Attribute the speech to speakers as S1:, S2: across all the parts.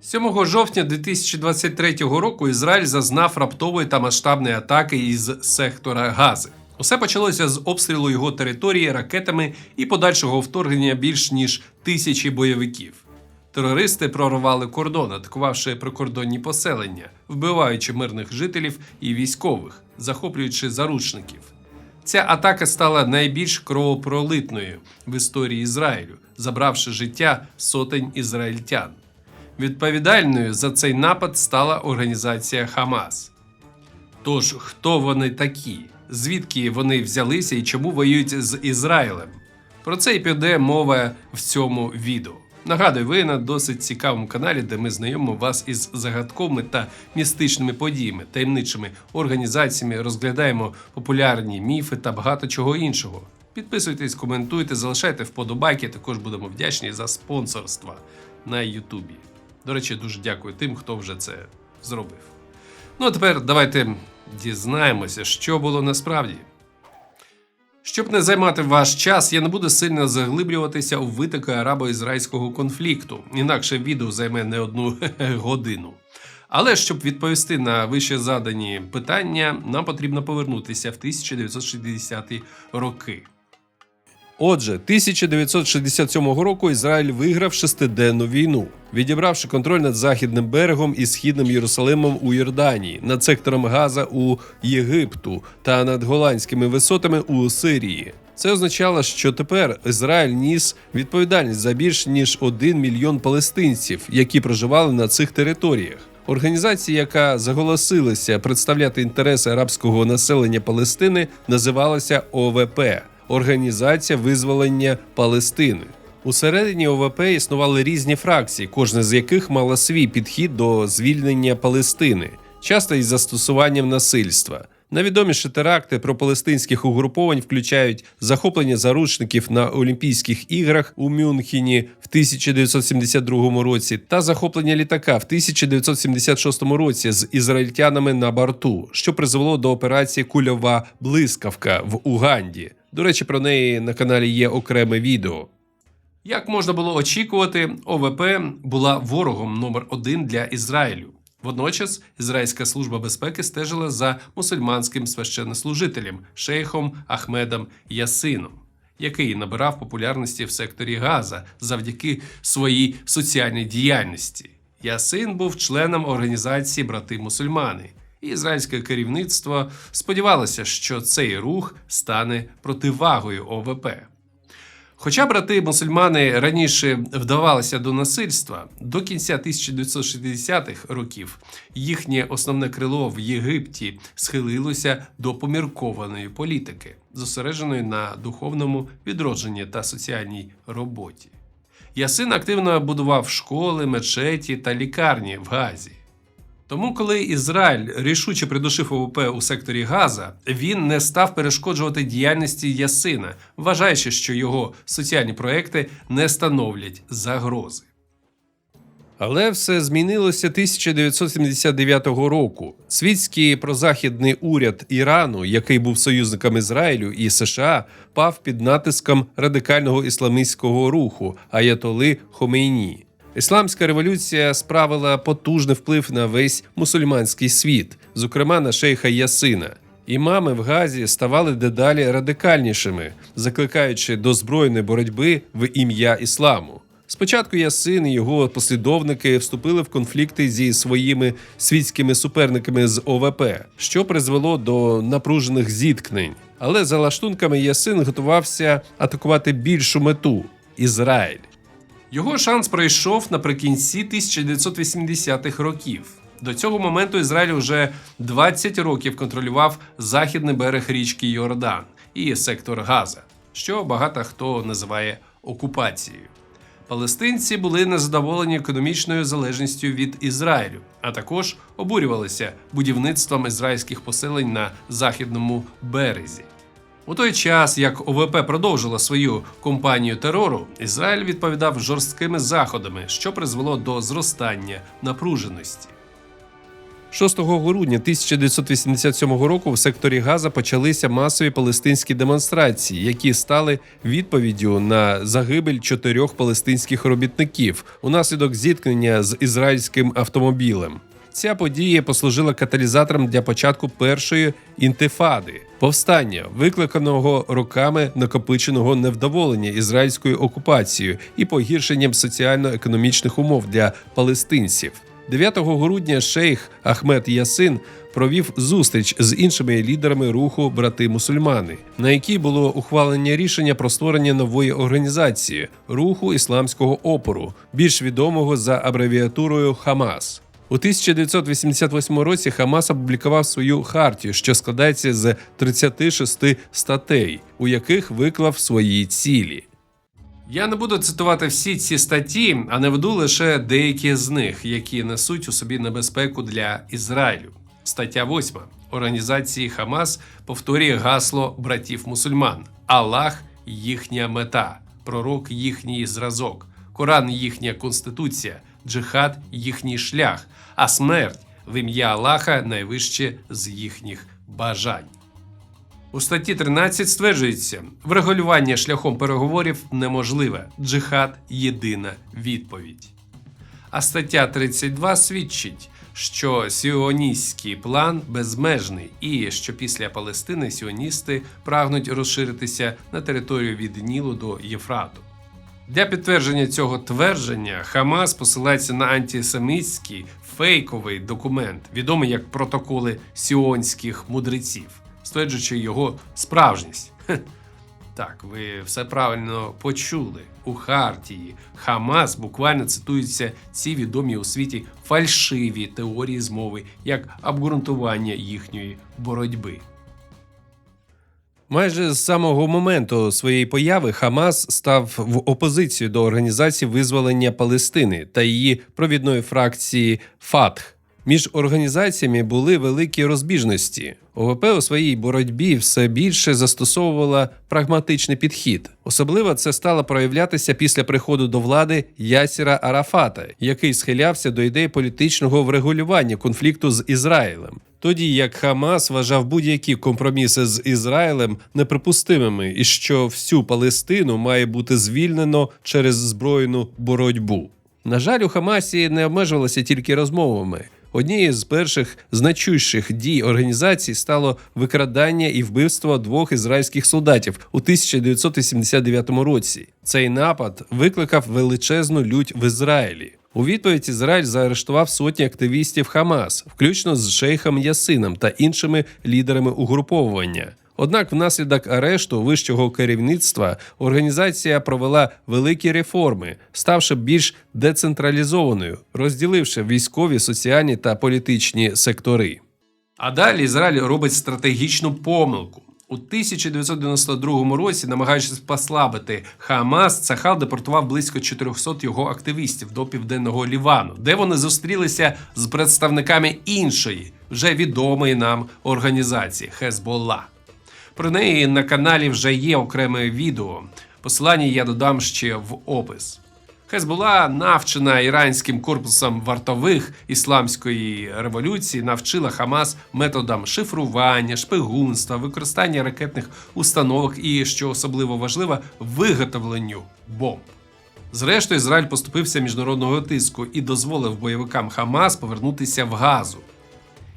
S1: 7 жовтня 2023 року Ізраїль зазнав раптової та масштабної атаки із сектора Гази. Усе почалося з обстрілу його території ракетами і подальшого вторгнення більш ніж тисячі бойовиків. Терористи прорвали кордон, атакувавши прикордонні поселення, вбиваючи мирних жителів і військових, захоплюючи заручників. Ця атака стала найбільш кровопролитною в історії Ізраїлю, забравши життя сотень ізраїльтян. Відповідальною за цей напад стала організація Хамас. Тож, хто вони такі? Звідки вони взялися і чому воюють з Ізраїлем? Про це і піде мова в цьому відео. Нагадую, ви на досить цікавому каналі, де ми знайомимо вас із загадковими та містичними подіями, таємничими організаціями, розглядаємо популярні міфи та багато чого іншого. Підписуйтесь, коментуйте, залишайте вподобайки. Також будемо вдячні за спонсорство на Ютубі. До речі, дуже дякую тим, хто вже це зробив. Ну а тепер давайте дізнаємося, що було насправді. Щоб не займати ваш час, я не буду сильно заглиблюватися у витоки арабо-ізраїльського конфлікту, інакше відео займе не одну годину. Але щоб відповісти на вище задані питання, нам потрібно повернутися в 1960-ті роки. Отже, 1967 року Ізраїль виграв шестиденну війну, відібравши контроль над західним берегом і східним Єрусалимом у Йорданії, над сектором Газа у Єгипту та над голландськими висотами у Сирії. Це означало, що тепер Ізраїль ніс відповідальність за більш ніж один мільйон палестинців, які проживали на цих територіях. Організація, яка заголосилася представляти інтереси арабського населення Палестини, називалася ОВП Організація визволення Палестини. Усередині ОВП існували різні фракції, кожна з яких мала свій підхід до звільнення Палестини, часто із застосуванням насильства. Найвідоміші теракти про палестинських угруповань включають захоплення заручників на Олімпійських іграх у Мюнхені в 1972 році та захоплення літака в 1976 році з ізраїльтянами на борту, що призвело до операції Кульова блискавка в Уганді. До речі, про неї на каналі є окреме відео. Як можна було очікувати, ОВП була ворогом номер один для Ізраїлю. Водночас Ізраїльська служба безпеки стежила за мусульманським священнослужителем шейхом Ахмедом Ясином, який набирав популярності в секторі Газа завдяки своїй соціальній діяльності. Ясин був членом організації Брати Мусульмани. Ізраїльське керівництво сподівалося, що цей рух стане противагою ОВП. Хоча брати мусульмани раніше вдавалися до насильства, до кінця 1960-х років їхнє основне крило в Єгипті схилилося до поміркованої політики, зосередженої на духовному відродженні та соціальній роботі. Ясин активно будував школи, мечеті та лікарні в Газі. Тому, коли Ізраїль рішуче придушив ОВП у секторі Газа, він не став перешкоджувати діяльності Ясина, вважаючи, що його соціальні проекти не становлять загрози. Але все змінилося 1979 року. Світський прозахідний уряд Ірану, який був союзником Ізраїлю і США, пав під натиском радикального ісламістського руху Аятоли Хомейні. Ісламська революція справила потужний вплив на весь мусульманський світ, зокрема на шейха Ясина. Імами в Газі ставали дедалі радикальнішими, закликаючи до збройної боротьби в ім'я ісламу. Спочатку Ясин і його послідовники вступили в конфлікти зі своїми світськими суперниками з ОВП, що призвело до напружених зіткнень. Але за лаштунками Ясин готувався атакувати більшу мету Ізраїль. Його шанс пройшов наприкінці 1980-х років. До цього моменту Ізраїль вже 20 років контролював західний берег річки Йордан і сектор Газа, що багато хто називає окупацією. Палестинці були незадоволені економічною залежністю від Ізраїлю, а також обурювалися будівництвом ізраїльських поселень на західному березі. У той час, як ОВП продовжила свою кампанію терору, Ізраїль відповідав жорсткими заходами, що призвело до зростання напруженості. 6 грудня 1987 року в секторі Газа почалися масові палестинські демонстрації, які стали відповіддю на загибель чотирьох палестинських робітників унаслідок зіткнення з ізраїльським автомобілем. Ця подія послужила каталізатором для початку першої інтифади повстання, викликаного роками накопиченого невдоволення ізраїльською окупацією і погіршенням соціально-економічних умов для палестинців. 9 грудня шейх Ахмед Ясин провів зустріч з іншими лідерами руху брати мусульмани, на якій було ухвалення рішення про створення нової організації руху ісламського опору, більш відомого за абревіатурою Хамас. У 1988 році Хамас опублікував свою хартію, що складається з 36 статей, у яких виклав свої цілі. Я не буду цитувати всі ці статті, а наведу лише деякі з них, які несуть у собі небезпеку для Ізраїлю. Стаття 8. Організації Хамас повторює гасло братів мусульман: Аллах їхня мета, пророк їхній зразок, Коран їхня конституція, джихад їхній шлях, а смерть в ім'я Аллаха найвище з їхніх бажань. У статті 13 стверджується, врегулювання шляхом переговорів неможливе. Джихад єдина відповідь. А стаття 32 свідчить, що сіоністський план безмежний і що після Палестини сіоністи прагнуть розширитися на територію від Нілу до Єфрату. Для підтвердження цього твердження Хамас посилається на антисемітський фейковий документ, відомий як протоколи сіонських мудреців, стверджуючи його справжність. Так, ви все правильно почули. У Хартії Хамас буквально цитуються ці відомі у світі фальшиві теорії змови як обґрунтування їхньої боротьби. Майже з самого моменту своєї появи Хамас став в опозицію до організації визволення Палестини та її провідної фракції ФАТХ. Між організаціями були великі розбіжності. ОВП у своїй боротьбі все більше застосовувала прагматичний підхід. Особливо це стало проявлятися після приходу до влади Ясіра Арафата, який схилявся до ідеї політичного врегулювання конфлікту з Ізраїлем. Тоді як Хамас вважав будь-які компроміси з Ізраїлем неприпустимими, і що всю Палестину має бути звільнено через збройну боротьбу. На жаль, у Хамасі не обмежувалося тільки розмовами. Однією з перших значущих дій організації стало викрадання і вбивство двох ізраїльських солдатів у 1989 році. Цей напад викликав величезну лють в Ізраїлі. У відповідь Ізраїль заарештував сотні активістів Хамас, включно з шейхом Ясином та іншими лідерами угруповування. Однак, внаслідок арешту вищого керівництва організація провела великі реформи, ставши більш децентралізованою, розділивши військові, соціальні та політичні сектори. А далі Ізраїль робить стратегічну помилку. У 1992 році, намагаючись послабити Хамас, Цахал депортував близько 400 його активістів до південного Лівану, де вони зустрілися з представниками іншої, вже відомої нам організації Хезболла. Про неї на каналі вже є окреме відео. Посилання я додам ще в опис. Хезбула, навчена іранським корпусом вартових ісламської революції, навчила Хамас методам шифрування, шпигунства, використання ракетних установок і, що особливо важливо, виготовленню бомб. Зрештою, Ізраїль поступився міжнародного тиску і дозволив бойовикам Хамас повернутися в Газу.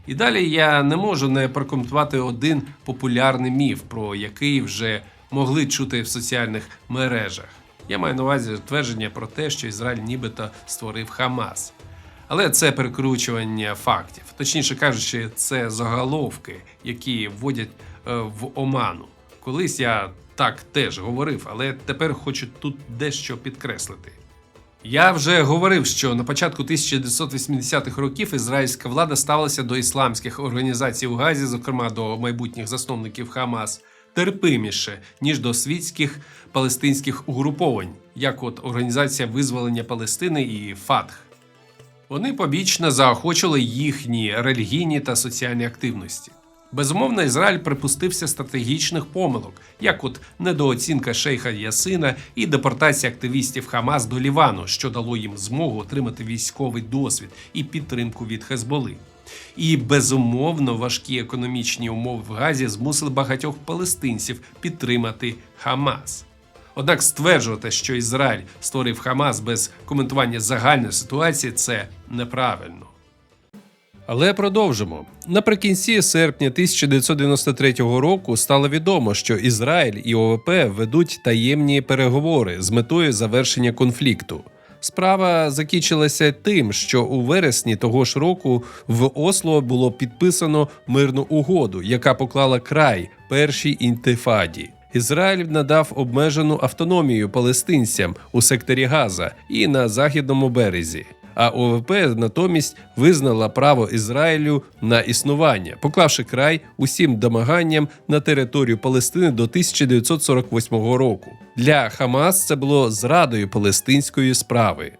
S1: І далі я не можу не прокоментувати один популярний міф, про який вже могли чути в соціальних мережах. Я маю на увазі твердження про те, що Ізраїль нібито створив Хамас. Але це перекручування фактів. Точніше кажучи, це заголовки, які вводять е, в оману. Колись я так теж говорив, але тепер хочу тут дещо підкреслити. Я вже говорив, що на початку 1980-х років ізраїльська влада ставилася до ісламських організацій у Газі, зокрема до майбутніх засновників Хамас, терпиміше ніж до світських палестинських угруповань, як от Організація визволення Палестини і ФАТХ. Вони побічно заохочили їхні релігійні та соціальні активності. Безумовно, Ізраїль припустився стратегічних помилок, як от недооцінка шейха Ясина і депортація активістів Хамас до Лівану, що дало їм змогу отримати військовий досвід і підтримку від Хезболи. І безумовно важкі економічні умови в Газі змусили багатьох палестинців підтримати Хамас. Однак стверджувати, що Ізраїль створив Хамас без коментування загальної ситуації, це неправильно. Але продовжимо. Наприкінці серпня 1993 року стало відомо, що Ізраїль і ОВП ведуть таємні переговори з метою завершення конфлікту. Справа закінчилася тим, що у вересні того ж року в Осло було підписано мирну угоду, яка поклала край першій інтифаді. Ізраїль надав обмежену автономію палестинцям у секторі Газа і на західному березі. А ОВП натомість визнала право Ізраїлю на існування, поклавши край усім домаганням на територію Палестини до 1948 року. Для Хамас це було зрадою палестинської справи.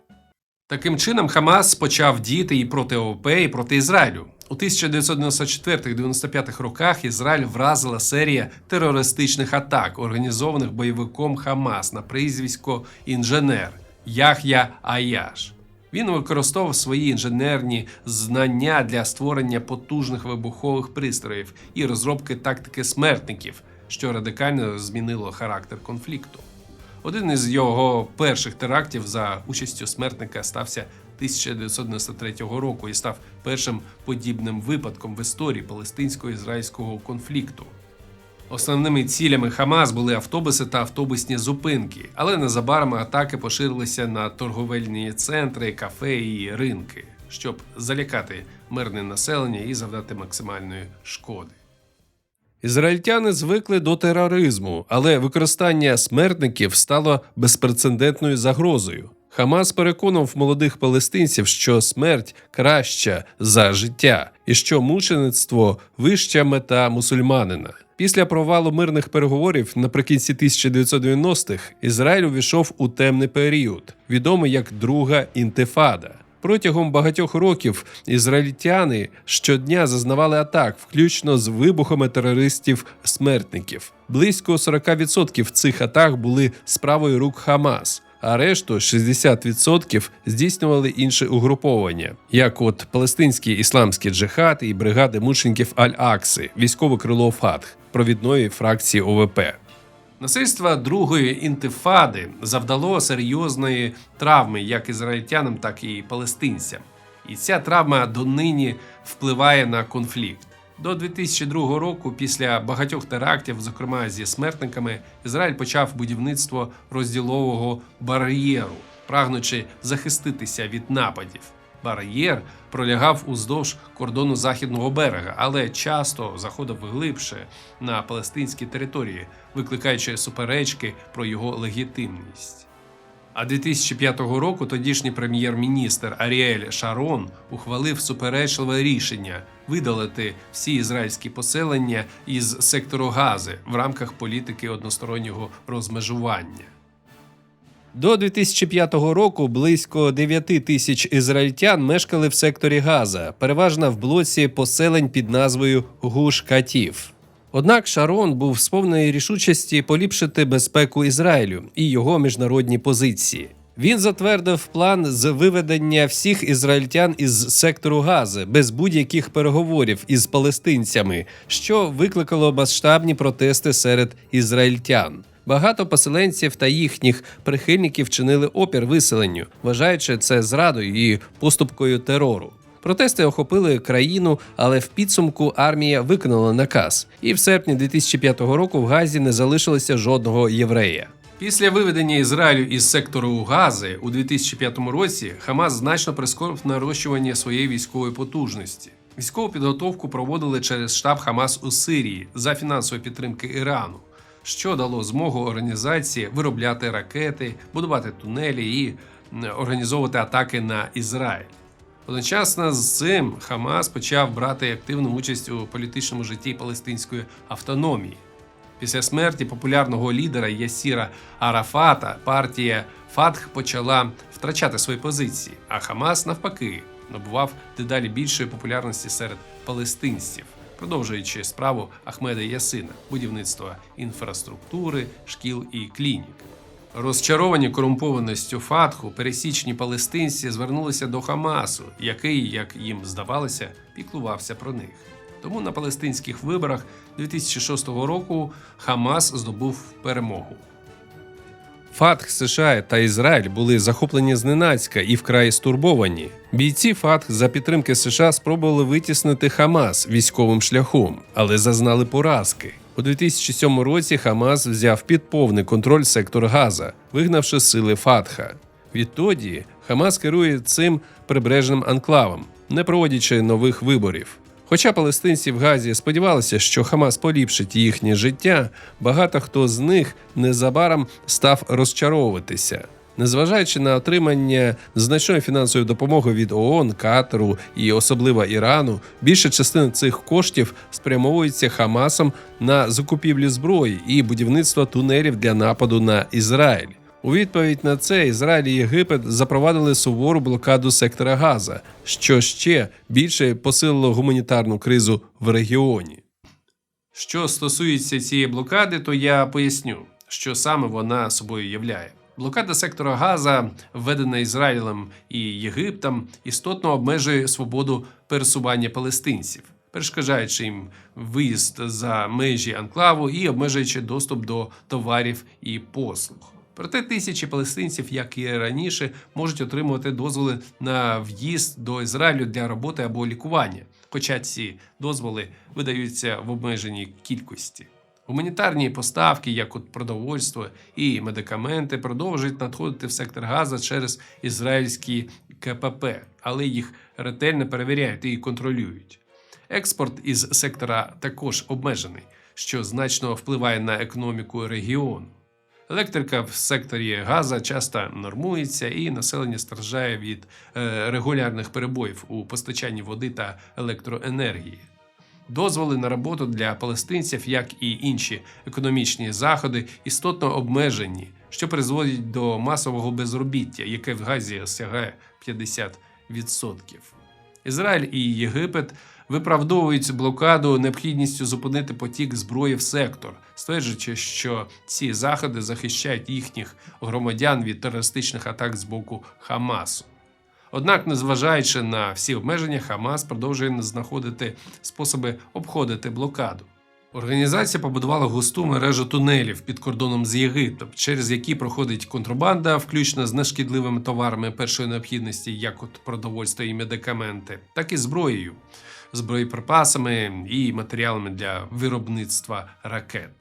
S1: Таким чином, Хамас почав діяти і проти ОВП, і проти Ізраїлю. У 1994-95 роках Ізраїль вразила серія терористичних атак, організованих бойовиком Хамас на прізвисько інженер Яхя Аяш. Він використовував свої інженерні знання для створення потужних вибухових пристроїв і розробки тактики смертників, що радикально змінило характер конфлікту. Один із його перших терактів за участю смертника стався 1993 року і став першим подібним випадком в історії палестинсько-ізраїльського конфлікту. Основними цілями Хамас були автобуси та автобусні зупинки, але незабаром атаки поширилися на торговельні центри, кафе і ринки, щоб залякати мирне населення і завдати максимальної шкоди. Ізраїльтяни звикли до тероризму, але використання смертників стало безпрецедентною загрозою. Хамас переконав молодих палестинців, що смерть краща за життя, і що мучеництво вища мета мусульманина. Після провалу мирних переговорів наприкінці 1990-х Ізраїль увійшов у темний період, відомий як Друга інтифада. Протягом багатьох років ізраїльтяни щодня зазнавали атак, включно з вибухами терористів-смертників. Близько 40% цих атак були справою рук Хамас. А решту 60% здійснювали інші угруповання, як от палестинський ісламський джихад і бригади мучеників Аль-Акси, військове крило Фатх, провідної фракції ОВП. Насильство другої інтифади завдало серйозної травми як ізраїльтянам, так і палестинцям. І ця травма донині впливає на конфлікт. До 2002 року, після багатьох терактів, зокрема зі смертниками, Ізраїль почав будівництво розділового бар'єру, прагнучи захиститися від нападів. Бар'єр пролягав уздовж кордону західного берега, але часто заходив глибше на палестинські території, викликаючи суперечки про його легітимність. А 2005 року тодішній прем'єр-міністр Аріель Шарон ухвалив суперечливе рішення видалити всі ізраїльські поселення із сектору Гази в рамках політики одностороннього розмежування. До 2005 року близько 9 тисяч ізраїльтян мешкали в секторі Газа, переважно в блоці поселень під назвою Гуш Катів. Однак Шарон був сповнений рішучості поліпшити безпеку Ізраїлю і його міжнародні позиції. Він затвердив план з виведення всіх ізраїльтян із сектору Гази без будь-яких переговорів із палестинцями, що викликало масштабні протести серед ізраїльтян. Багато поселенців та їхніх прихильників чинили опір виселенню, вважаючи це зрадою і поступкою терору. Протести охопили країну, але в підсумку армія виконала наказ. І в серпні 2005 року в Газі не залишилося жодного єврея. Після виведення Ізраїлю із сектору Гази у 2005 році Хамас значно прискорив нарощування своєї військової потужності. Військову підготовку проводили через штаб Хамас у Сирії за фінансової підтримки Ірану, що дало змогу організації виробляти ракети, будувати тунелі і організовувати атаки на Ізраїль. Одночасно з цим Хамас почав брати активну участь у політичному житті палестинської автономії. Після смерті популярного лідера Ясіра Арафата партія Фатх почала втрачати свої позиції, а Хамас навпаки набував дедалі більшої популярності серед палестинців, продовжуючи справу Ахмеда Ясина, будівництва інфраструктури, шкіл і клінік. Розчаровані корумпованістю Фатху, пересічні палестинці звернулися до Хамасу, який, як їм здавалося, піклувався про них. Тому на палестинських виборах 2006 року Хамас здобув перемогу. Фатх США та Ізраїль були захоплені зненацька і вкрай стурбовані. Бійці Фатх за підтримки США спробували витіснити Хамас військовим шляхом, але зазнали поразки. У 2007 році Хамас взяв під повний контроль сектор Газа, вигнавши сили Фатха. Відтоді Хамас керує цим прибережним анклавом, не проводячи нових виборів. Хоча палестинці в Газі сподівалися, що Хамас поліпшить їхнє життя, багато хто з них незабаром став розчаровуватися. Незважаючи на отримання значної фінансової допомоги від ООН, Катару і особливо Ірану, більша частина цих коштів спрямовується Хамасом на закупівлю зброї і будівництво тунелів для нападу на Ізраїль. У відповідь на це Ізраїль і Єгипет запровадили сувору блокаду сектора Газа, що ще більше посилило гуманітарну кризу в регіоні. Що стосується цієї блокади, то я поясню, що саме вона собою являє. Блокада сектора Газа, введена Ізраїлем і Єгиптом, істотно обмежує свободу пересування палестинців, перешкоджаючи їм виїзд за межі анклаву і обмежуючи доступ до товарів і послуг. Проте тисячі палестинців, як і раніше, можуть отримувати дозволи на в'їзд до Ізраїлю для роботи або лікування, хоча ці дозволи видаються в обмеженій кількості. Гуманітарні поставки, як от продовольство і медикаменти, продовжують надходити в сектор Газа через ізраїльські КПП, але їх ретельно перевіряють і контролюють. Експорт із сектора також обмежений, що значно впливає на економіку регіону. Електрика в секторі Газа часто нормується, і населення страждає від е, регулярних перебоїв у постачанні води та електроенергії. Дозволи на роботу для палестинців, як і інші економічні заходи, істотно обмежені, що призводить до масового безробіття, яке в Газі сягає 50%. Ізраїль і Єгипет виправдовують блокаду необхідністю зупинити потік зброї в сектор, стверджуючи, що ці заходи захищають їхніх громадян від терористичних атак з боку Хамасу. Однак, незважаючи на всі обмеження, Хамас продовжує знаходити способи обходити блокаду. Організація побудувала густу мережу тунелів під кордоном з Єгиптом, через які проходить контрабанда, включно з нешкідливими товарами першої необхідності, як от продовольство і медикаменти, так і зброєю, з боєприпасами і матеріалами для виробництва ракет.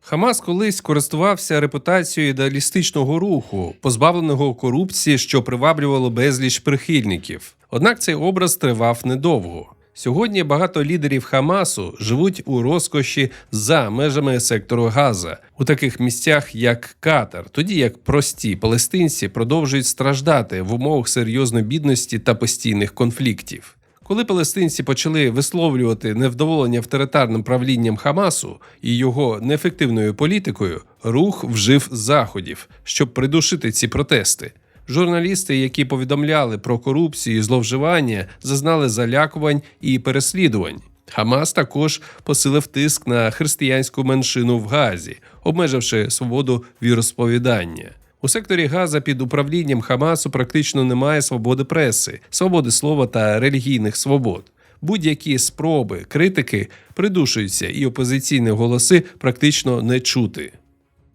S1: Хамас колись користувався репутацією ідеалістичного руху, позбавленого корупції, що приваблювало безліч прихильників. Однак цей образ тривав недовго. Сьогодні багато лідерів Хамасу живуть у розкоші за межами сектору Газа у таких місцях, як Катар, тоді як прості палестинці продовжують страждати в умовах серйозної бідності та постійних конфліктів. Коли палестинці почали висловлювати невдоволення авторитарним правлінням Хамасу і його неефективною політикою, рух вжив заходів, щоб придушити ці протести. Журналісти, які повідомляли про корупцію і зловживання, зазнали залякувань і переслідувань. Хамас також посилив тиск на християнську меншину в Газі, обмеживши свободу віросповідання. У секторі Газа під управлінням Хамасу практично немає свободи преси, свободи слова та релігійних свобод. Будь-які спроби критики придушуються, і опозиційні голоси практично не чути.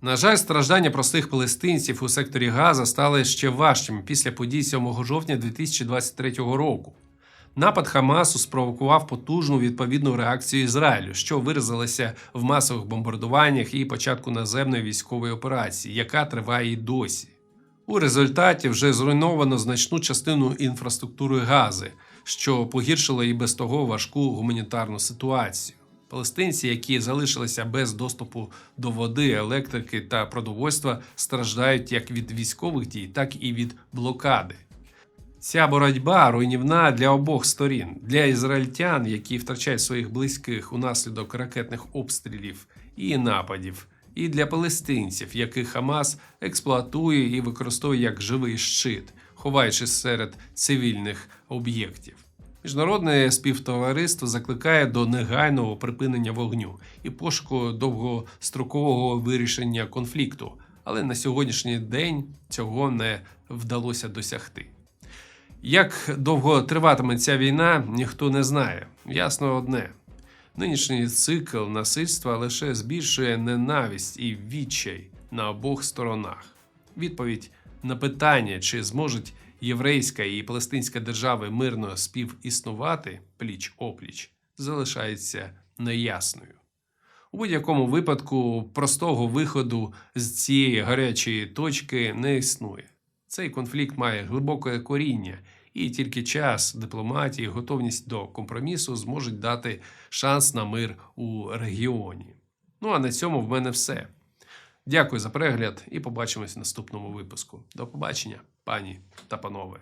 S1: На жаль, страждання простих палестинців у секторі Газа стали ще важчими після подій 7 жовтня 2023 року. Напад Хамасу спровокував потужну відповідну реакцію Ізраїлю, що виразилася в масових бомбардуваннях і початку наземної військової операції, яка триває і досі. У результаті вже зруйновано значну частину інфраструктури Гази, що погіршило і без того важку гуманітарну ситуацію. Палестинці, які залишилися без доступу до води, електрики та продовольства, страждають як від військових дій, так і від блокади. Ця боротьба руйнівна для обох сторін, для ізраїльтян, які втрачають своїх близьких унаслідок ракетних обстрілів і нападів, і для палестинців, яких Хамас експлуатує і використовує як живий щит, ховаючись серед цивільних об'єктів. Міжнародне співтовариство закликає до негайного припинення вогню і пошуку довгострокового вирішення конфлікту, Але на сьогоднішній день цього не вдалося досягти. Як довго триватиме ця війна, ніхто не знає. Ясно одне: нинішній цикл насильства лише збільшує ненависть і відчай на обох сторонах. Відповідь на питання, чи зможуть єврейська і палестинська держави мирно співіснувати пліч опліч, залишається неясною. У будь-якому випадку простого виходу з цієї гарячої точки не існує. Цей конфлікт має глибоке коріння, і тільки час, дипломатії, готовність до компромісу зможуть дати шанс на мир у регіоні. Ну а на цьому в мене все. Дякую за перегляд і побачимось в наступному випуску. До побачення, пані та панове.